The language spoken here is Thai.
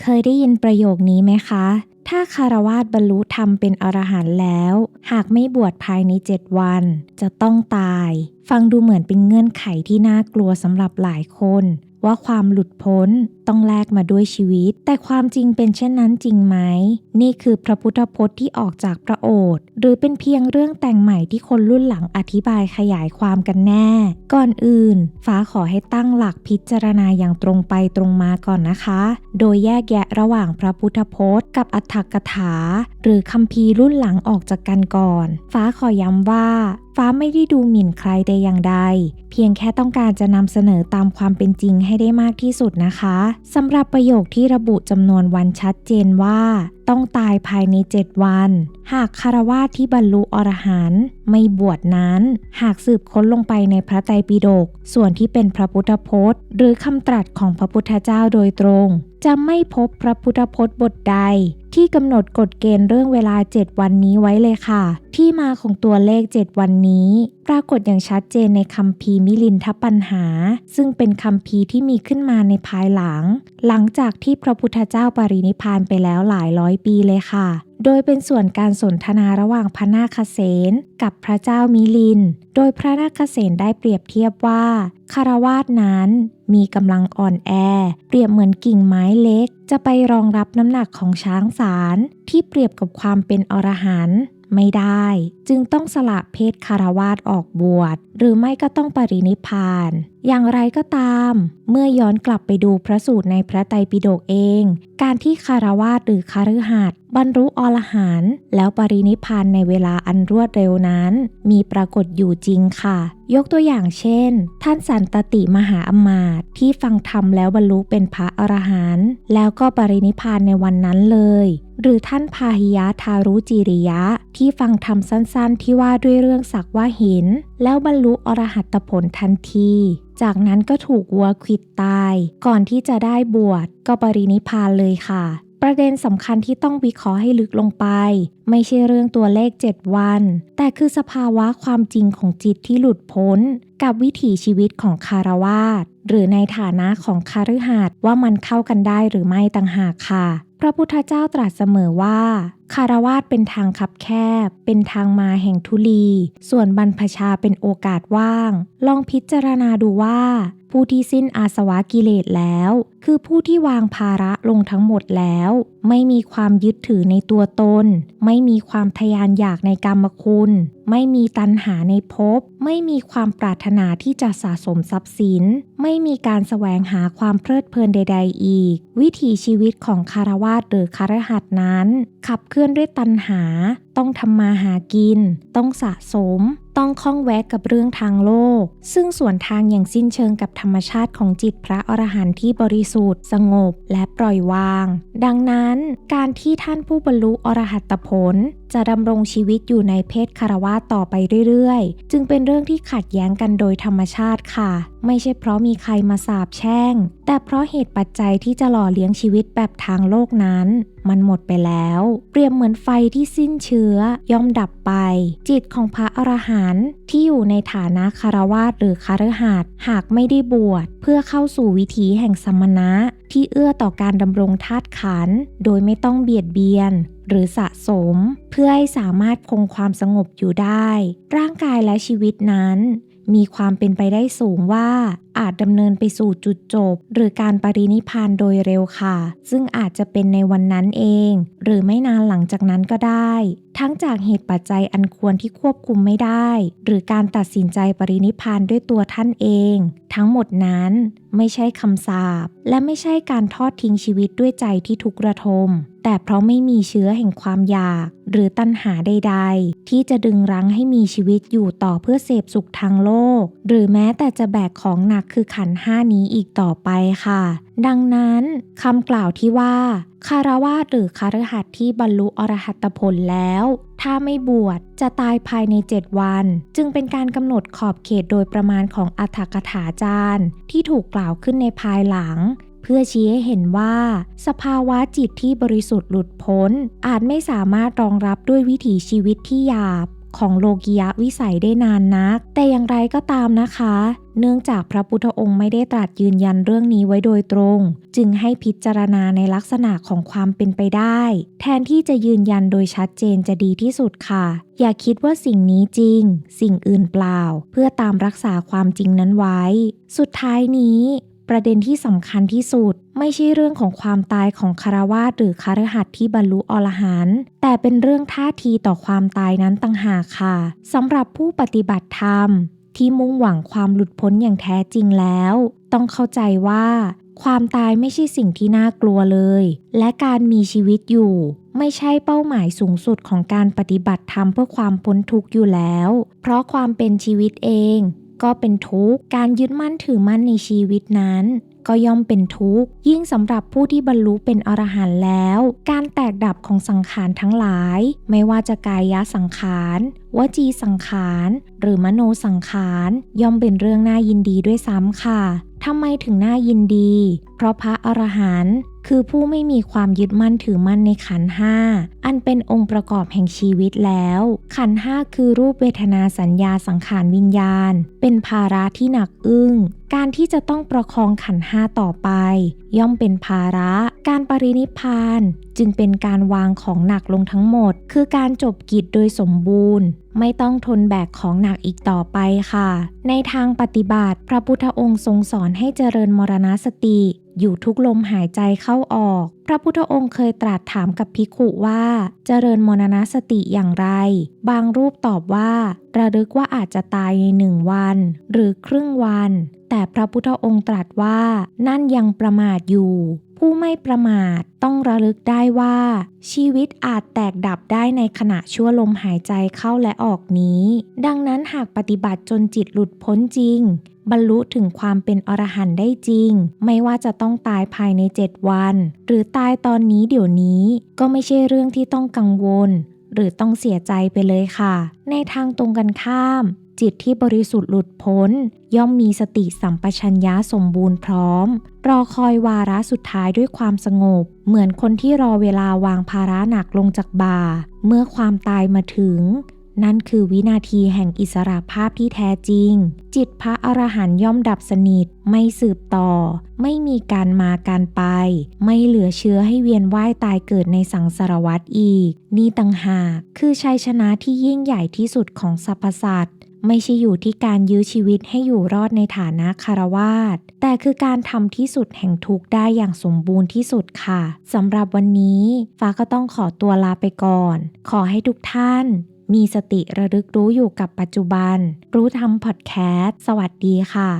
เคยได้ยินประโยคนี้ไหมคะ ถ้าคารวาสบรรลุธรรมเป็นอรหันต์แล้ว หากไม่บวชภายในเจ็ดวัน จะต้องตาย ฟังดูเหมือนเป็นเงื่อนไขที่น่ากลัวสำหรับหลายคน ว่าความหลุดพ้น ต้องแลกมาด้วยชีวิต แต่ความจริงเป็นเช่นนั้นจริงไหม นี่คือพระพุทธพจน์ที่ออกจากพระโอษฐ์หรือเป็นเพียงเรื่องแต่งใหม่ที่คนรุ่นหลังอธิบายขยายความกันแน่ ก่อนอื่น ฟ้าขอให้ตั้งหลักพิจารณาอย่างตรงไปตรงมาก่อนนะคะ โดยแยกแยะระหว่างพระพุทธพจน์ กับอัตถกถา หรือคัมภีร์รุ่นหลังออกจากกันก่อน ฟ้าขอย้ำว่าฟ้าไม่ได้ดูหมิ่นใครแต่อย่างใด เพียงแค่ต้องการจะนำเสนอตามความเป็นจริงให้ได้มากที่สุดนะคะสำหรับประโยคที่ระบุจำนวนวันชัดเจนว่า ต้องตายภายใน 7 วัน หากคารวาที่บรรลุอรหันต์ไม่บวชนั้น หากสืบค้นลงไปในพระไตรปิฎกส่วนที่เป็นพระพุทธพจน์ หรือคำตรัสของพระพุทธเจ้าโดยตรง จะไม่พบพระพุทธพจน์บทใด ที่กำหนดกฎเกณฑ์เรื่องเวลา 7 วันนี้ไว้เลยค่ะ ที่มาของตัวเลข 7 วันนี้ ปรากฏอย่างชัดเจนในคัมภีร์มิลินทปัญหา ซึ่งเป็นคัมภีร์ที่มีขึ้นมาในภายหลัง หลังจากที่พระพุทธเจ้าปรินิพพานไปแล้วหลายร้อยปีเลยค่ะ โดยเป็นส่วนการสนทนาระหว่างพระนาคเสนกับพระเจ้ามิลิน โดยพระนาคเสนได้เปรียบเทียบว่าคารวาสนั้นมีกำลังอ่อนแอ เปรียบเหมือนกิ่งไม้เล็ก จะไปรองรับน้ำหนักของช้างสารที่เปรียบกับความเป็นอรหันต์ ไม่ได้ จึงต้องสละเพศคารวาสออกบวช หรือไม่ก็ต้องปรินิพาน อย่างไรก็ตาม เมื่อย้อนกลับไปดูพระสูตรในพระไตรปิฎกเอง การที่คารวาสหรือคาฤหัสบรรลุอรหันต์แล้วปรินิพานในเวลาอันรวดเร็วนั้น มีปรากฏอยู่จริงค่ะ ยกตัวอย่างเช่น ท่านสันตติมหาอมาตย์ที่ฟังธรรมแล้วบรรลุเป็นพระอรหันต์แล้วก็ปรินิพานในวันนั้นเลย หรือท่านพาหิยะทารุจิริยะ ที่ฟังธรรมสั้นๆ ที่ว่าด้วยเรื่องสักว่าเห็นแล้วบรรลุอรหัตผลทันที จากนั้นก็ถูกวัวควิดตาย ก่อนที่จะได้บวชก็ปรินิพานเลยค่ะ ประเด็นสำคัญที่ต้องวิเคราะห์ให้ลึกลงไป ไม่ใช่เรื่องตัวเลข 7 วัน แต่คือสภาวะความจริงของจิตที่หลุดพ้น กับวิถีชีวิตของคารวาสหรือในฐานะของคาฤหัสถ์ว่ามันเข้ากันได้หรือไม่ต่างหากค่ะ พระพุทธเจ้าตรัสเสมอว่า คารวาสเป็นทางคับแคบ เป็นทางมาแห่งทุลี ส่วนบรรพชาเป็นโอกาสว่าง ลองพิจารณาดูว่า ผู้ที่สิ้นอาสวะกิเลสแล้ว คือผู้ที่วางภาระลงทั้งหมดแล้ว ไม่มีความยึดถือในตัวตน ไม่มีความทยานอยากในกรรมคุณ ไม่มีตัณหาในภพ ไม่มีความปรารถนาที่จะสะสมทรัพย์สิน ไม่มีการแสวงหาความเพลิดเพลินใด ๆ อีก วิถีชีวิตของคารวาสหรือคารหัสนั้นขับเคลื่อนื่อนด้วยตัณหา ต้องทำมาหากิน ต้องสะสม ต้องคล้องแวะกับเรื่องทางโลก ซึ่งส่วนทางอย่างสิ้นเชิงกับธรรมชาติของจิตพระอรหันต์ที่บริสุทธิ์ สงบและปล่อยวาง ดังนั้น การที่ท่านผู้บรรลุอรหัตผล จะดำรงชีวิตอยู่ในเพศคารวาสต่อไปเรื่อยๆ จึงเป็นเรื่องที่ขัดแย้งกันโดยธรรมชาติค่ะ ไม่ใช่เพราะมีใครมาสาบแช่ง แต่เพราะเหตุปัจจัยที่จะหล่อเลี้ยงชีวิตแบบทางโลกนั้น มันหมดไปแล้ว เปรียบเหมือนไฟที่สิ้นเชื้อย่อมดับไป จิตของพระอรหันต์ที่อยู่ในฐานะคารวาสหรือคารหัสหากไม่ได้บวชเพื่อเข้าสู่วิถีแห่งสมณะ ที่เอื้อต่อการดำรงธาตุขันโดยไม่ต้องเบียดเบียน หรือสะสม เพื่อให้สามารถคงความสงบอยู่ได้ ร่างกายและชีวิตนั้น มีความเป็นไปได้สูงว่า อาจดำเนินไปสู่จุดจบ หรือการปรินิพานโดยเร็วค่ะ ซึ่งอาจจะเป็นในวันนั้นเอง หรือไม่นานหลังจากนั้นก็ได้ทั้งจากเหตุปัจจัยอันควรที่ควบคุมไม่ได้ หรือการตัดสินใจปรินิพานด้วยตัวท่านเอง ทั้งหมดนั้นไม่ใช่คำสาปและไม่ใช่การทอดทิ้งชีวิตด้วยใจที่ทุกข์ระทม แต่เพราะไม่มีเชื้อแห่งความอยาก หรือตัณหาใด ๆ ที่จะดึงรั้งให้มีชีวิตอยู่ต่อเพื่อเสพสุขทางโลก หรือแม้แต่จะแบกของหนักคือขันห้านี้อีกต่อไปค่ะ ดังนั้นคำกล่าวที่ว่าคารวาสหรือคารหัสที่บรรลุอรหัตผลแล้ว ถ้าไม่บวชจะตายภายใน 7 วัน จึงเป็นการกำหนดขอบเขตโดยประมาณของอัฏฐกถาจารย์ ที่ถูกกล่าวขึ้นในภายหลัง เพื่อชี้ให้เห็นว่า สภาวะจิตที่บริสุทธิ์หลุดพ้น อาจไม่สามารถรองรับด้วยวิถีชีวิตที่หยาบ ของโลกิยะวิสัยได้นานนัก แต่อย่างไรก็ตามนะคะ เนื่องจากพระพุทธองค์ไม่ได้ตรัสยืนยันเรื่องนี้ไว้โดยตรง จึงให้พิจารณาในลักษณะของความเป็นไปได้ แทนที่จะยืนยันโดยชัดเจนจะดีที่สุดค่ะ อย่าคิดว่าสิ่งนี้จริง สิ่งอื่นเปล่า เพื่อตามรักษาความจริงนั้นไว้ สุดท้ายนี้ ประเด็นที่สำคัญที่สุด ไม่ใช่เรื่องของความตายของคารวาสหรือคารหัสที่บรรลุอรหันต์แต่เป็นเรื่องท่าทีต่อความตายนั้นต่างหากค่ะสำหรับผู้ปฏิบัติธรรม ที่มุ่งหวังความหลุดพ้นอย่างแท้จริงแล้ว ต้องเข้าใจว่า ความตายไม่ใช่สิ่งที่น่ากลัวเลย และการมีชีวิตอยู่ไม่ใช่เป้าหมายสูงสุดของการปฏิบัติธรรมเพื่อความพ้นทุกข์อยู่แล้ว เพราะความเป็นชีวิตเอง ก็เป็นทุกข์ การยึดมั่นถือมั่นในชีวิตนั้น ก็ย่อมเป็นทุกข์ ยิ่งสำหรับผู้ที่บรรลุเป็นอรหันต์แล้ว การแตกดับของสังขารทั้งหลาย ไม่ว่าจะกายสังขาร วจีสังขาร หรือมโนสังขาร ย่อมเป็นเรื่องน่ายินดีด้วยซ้ำค่ะทำไมถึงน่ายินดี เพราะพระอรหันต์ คือผู้ไม่มีความยึดมั่นถือมั่นในขันห้าอันเป็นองค์ประกอบแห่งชีวิตแล้ว ขันห้าคือรูปเวทนาสัญญาสังขารวิญญาณ เป็นภาระที่หนักอึ้ง การที่จะต้องประคองขันห้าต่อไป ย่อมเป็นภาระ การปรินิพพาน จึงเป็นการวางของหนักลงทั้งหมด คือการจบกิจโดยสมบูรณ์ ไม่ต้องทนแบกของหนักอีกต่อไปค่ะ ในทางปฏิบัติ พระพุทธองค์ทรงสอนให้เจริญมรณสติอยู่ทุกลมหายใจเข้าออก พระพุทธองค์เคยตรัสถามกับภิกขุว่า เจริญมรณสติอย่างไร บางรูปตอบว่า ระลึกว่าอาจจะตายในหนึ่งวัน หรือครึ่งวัน แต่พระพุทธองค์ตรัสว่า นั่นยังประมาทอยู่ ผู้ไม่ประมาทต้องระลึกได้ว่า ชีวิตอาจแตกดับได้ในขณะชั่วลมหายใจเข้าและออกนี้ ดังนั้นหากปฏิบัติจนจิตหลุดพ้นจริง บรรลุถึงความเป็นอรหันต์ได้จริง ไม่ว่าจะต้องตายภายใน 7 วัน หรือตายตอนนี้เดี๋ยวนี้ก็ไม่ใช่เรื่องที่ต้องกังวล หรือต้องเสียใจไปเลยค่ะ ในทางตรงกันข้าม จิตที่บริสุทธิ์หลุดพ้น ย่อมมีสติสัมปชัญญะสมบูรณ์พร้อม รอคอยวาระสุดท้ายด้วยความสงบ เหมือนคนที่รอเวลาวางภาระหนักลงจากบ่า เมื่อความตายมาถึง นั่นคือวินาทีแห่งอิสระภาพที่แท้จริง จิตพระอรหันย่อมดับสนิท ไม่สืบต่อ ไม่มีการมาการไป ไม่เหลือเชื้อให้เวียนว่ายตายเกิดในสังสารวัฏอีก นี่ต่างหาก คือชัยชนะที่ยิ่งใหญ่ที่สุดของสรรพสัตว์ไม่ใช่อยู่ที่การยื้อชีวิตให้อยู่รอดในฐานะคารวาสแต่คือการทำที่สุดแห่งทุกข์ได้อย่างสมบูรณ์ที่สุดค่ะสำหรับวันนี้ ฟ้าก็ต้องขอตัวลาไปก่อน ขอให้ทุกท่าน มีสติระลึกรู้อยู่กับปัจจุบัน รู้ทำพอดแคสต์ สวัสดีค่ะ